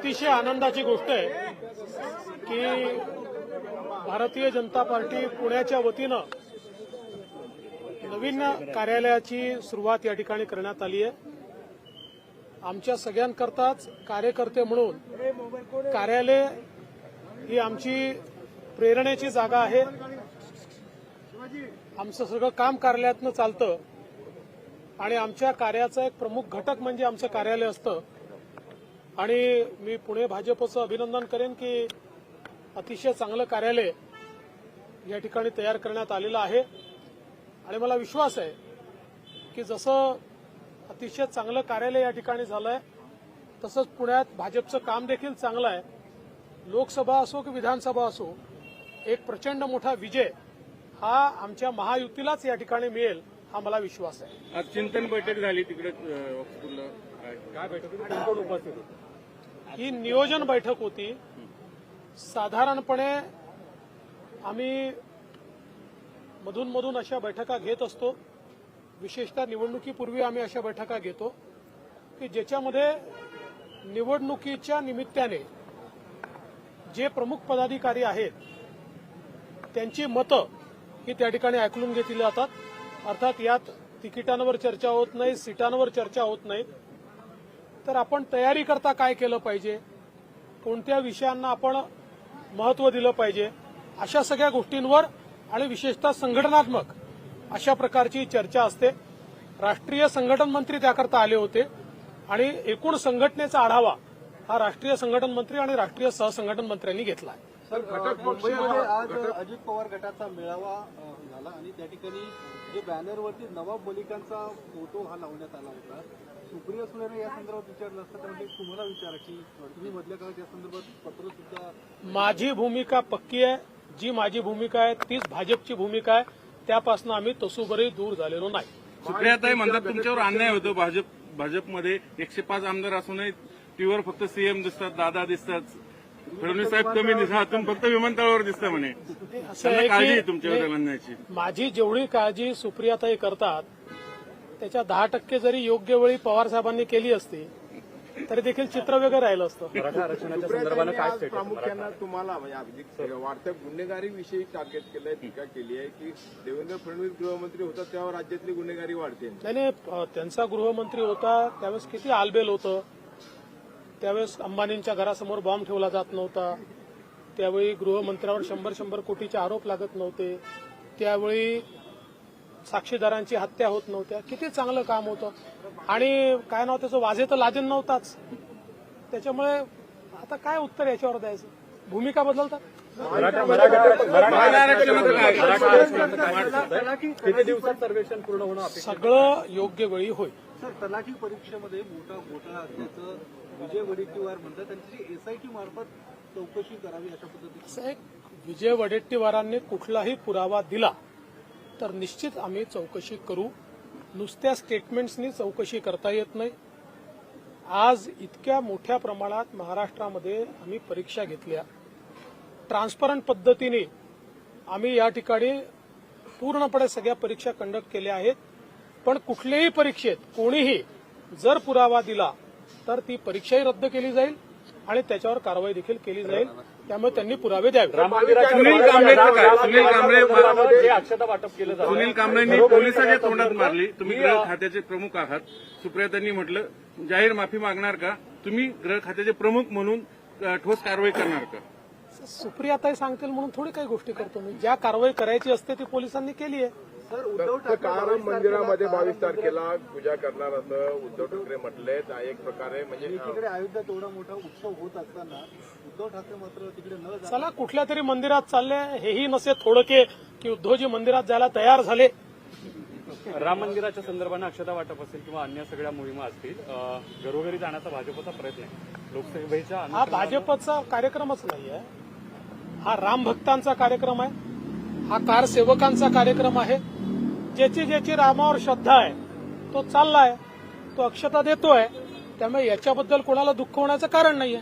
अतिशय आनंदाची गोष्ट आहे की भारतीय जनता पार्टी पुण्याच्या वतीनं नवीन कार्यालयाची सुरुवात या ठिकाणी करण्यात आली आहे. आमच्या सगळ्यांकरताच कार्यकर्ते म्हणून कार्यालय ही आमची प्रेरणेची जागा आहे. आमचं सगळं काम कार्यालयातनं चालतं आणि आमच्या कार्याचा एक प्रमुख घटक म्हणजे आमचं कार्यालय असतं. आणि मी पुणे भाजपचं अभिनंदन करेन की अतिशय चांगलं कार्यालय या ठिकाणी तयार करण्यात आलेलं आहे. आणि मला विश्वास आहे की जसं अतिशय चांगलं कार्यालय या ठिकाणी झालंय तसंच पुण्यात भाजपचं काम देखील चांगलं आहे. लोकसभा असो की विधानसभा असो एक प्रचंड मोठा विजय हा आमच्या महायुतीलाच या ठिकाणी मिळेल हा मला विश्वास आहे. आज चिंतन बैठक झाली तिकडे काय बैठक? उपस्थित होते. ही नियोजन बैठक होती. साधारणपणे आम्ही मधून मधून अशा बैठका घेत असतो. विशेषतः निवडणुकीपूर्वी आम्ही अशा बैठका घेतो की ज्याच्यामध्ये निवडणुकीच्या निमित्ताने जे प्रमुख पदाधिकारी आहेत त्यांची मतं ही त्या ठिकाणी ऐकून घेतली जातात. अर्थात यात तिकिटांवर चर्चा होत नाही सीटांवर चर्चा होत नाही. तर आपण तयारी करता काय केलं पाहिजे? कोणत्या विषयांना आपण महत्त्व दिलं पाहिजे? अशा सगळ्या गोष्टींवर आणि विशेषतः संघटनात्मक अशा प्रकारची चर्चा असते. राष्ट्रीय संघटन मंत्री त्याकरता आले होते आणि एकूण संघटनेचा आढावा हा राष्ट्रीय संघटन मंत्री आणि राष्ट्रीय सहसंघटन मंत्र्यांनी घेतला आहे. सर मुंबईमध्ये आज अजित पवार गटाचा मेळावा झाला आणि त्या ठिकाणी जे बॅनरवरती नवाब मलिकांचा फोटो हा लावण्यात आला होता. सुप्रिया सुळेने या संदर्भात विचारलं असतं त्यामध्ये तुम्हाला विचारा की तुम्ही मधल्या काळात या संदर्भात पत्र सुद्धा माझी भूमिका पक्की आहे. जी माझी भूमिका आहे तीच भाजपची भूमिका आहे. त्यापासून आम्ही तसूबरही दूर झालेलो नाही. सुप्रियाताई म्हणतात तुमच्यावर अन्याय होतो. भाजप भाजपमध्ये एकशे पाच आमदार असूनही टीव्हीवर फक्त सीएम दिसतात दादा दिसतात. फडणवीस साहेब कमी दिसतात तुम्ही फक्त विमानतळावर दिसता म्हणे. त्यांना काळजी आहे तुमच्यावर म्हणण्याची. माझी जेवढी काळजी सुप्रियाताई करतात त्याच्या दहा टक्के जरी योग्य वेळी पवार साहेबांनी केली असती तरी देखील चित्र वेगळं राहिलं असतं. सुप्रियाताईंनी आज प्रामुख्यानं तुम्हाला म्हणजे अगदी वाढत्या गुन्हेगारी विषयी टार्गेट केलंय टीका केली आहे की देवेंद्र फडणवीस गृहमंत्री होता तेव्हा राज्यातली गुन्हेगारी वाढते. नाही त्यांचा गृहमंत्री होता त्यावेळेस किती आलबेल होतं त्यावेळेस अंबानींच्या घरासमोर बॉम्ब ठेवला जात नव्हता. त्यावेळी गृहमंत्र्यावर शंभर शंभर कोटीचे आरोप लागत नव्हते. त्यावेळी साक्षीदारांची हत्या होत नव्हत्या. किती चांगलं काम होतं. आणि काय नाव त्याचं वाजे तर लादेन नव्हताच. त्याच्यामुळे आता काय उत्तर याच्यावर द्यायचं? भूमिका बदलतात? मराठा आरक्षणाचं काय किती दिवसात सर्वेक्षण पूर्ण होणं सगळं योग्य वेळी होईल. सर तलाठी परीक्षेमध्ये मोठा घोटाळा असल्याचं विजय वडेट्टीवार म्हणतात त्यांची एसआयटी मार्फत चौकशी करावी अशा पद्धतीने विजय वडेट्टीवारांनी कुठलाही पुरावा दिला तर निश्चित आम्ही चौकशी करू. नुसत्या स्टेटमेंट्सनी चौकशी करता येत नाही. आज इतक्या मोठ्या प्रमाणात महाराष्ट्रामध्ये आम्ही परीक्षा घेतल्या. ट्रान्सपरंट पद्धतीने आम्ही या ठिकाणी पूर्णपणे सगळ्या परीक्षा कंडक्ट केल्या आहेत. पण कुठल्याही परीक्षेत कोणीही जर पुरावा दिला तर ती परीक्षाही रद्द केली जाईल आणि त्याच्यावर कारवाई देखील केली जाईल. त्यामुळे त्यांनी पुरावे द्यावे. सुनील कांबळेचं काय? सुनील कांबळे अक्षता वाटप केलं जातं सुनील कांबळेंनी पोलिसांच्या तोंडात मारली. तुम्ही गृह खात्याचे प्रमुख आहात. सुप्रियातांनी म्हटलं जाहीर माफी मागणार का? तुम्ही गृह खात्याचे प्रमुख म्हणून ठोस कारवाई करणार का? सुप्रियाताई सांगतील म्हणून थोडी काही गोष्टी करतो मी. ज्या कारवाई करायची असते ती पोलिसांनी केली आहे. काळाराम मंदिरामध्ये बावीस तारखेला पूजा करणार असं उद्धव ठाकरे म्हटले एक प्रकारे म्हणजे एकीकडे अयोध्यात एवढा मोठा उत्सव होत असताना उद्धव ठाकरे मात्र तिकडे न चला कुठल्या तरी मंदिरात चालले. हेही नसे थोडके की उद्धवजी मंदिरात जायला तयार झाले. राम मंदिराच्या संदर्भानं अक्षता वाटप असेल किंवा अन्य सगळ्या मोहिमा असतील अ, घरोघरी जाण्याचा भाजपचा प्रयत्न आहे. लोकसभेच्या हा भाजपचा कार्यक्रमच नाही आहे. हा राम भक्तांचा कार्यक्रम आहे. हा कार सेवकांचा कार्यक्रम आहे. ज्याची ज्याची रामावर श्रद्धा आहे तो चाललाय तो अक्षता देतोय त्यामुळे याच्याबद्दल कोणाला दुःख होण्याचं कारण नाहीये.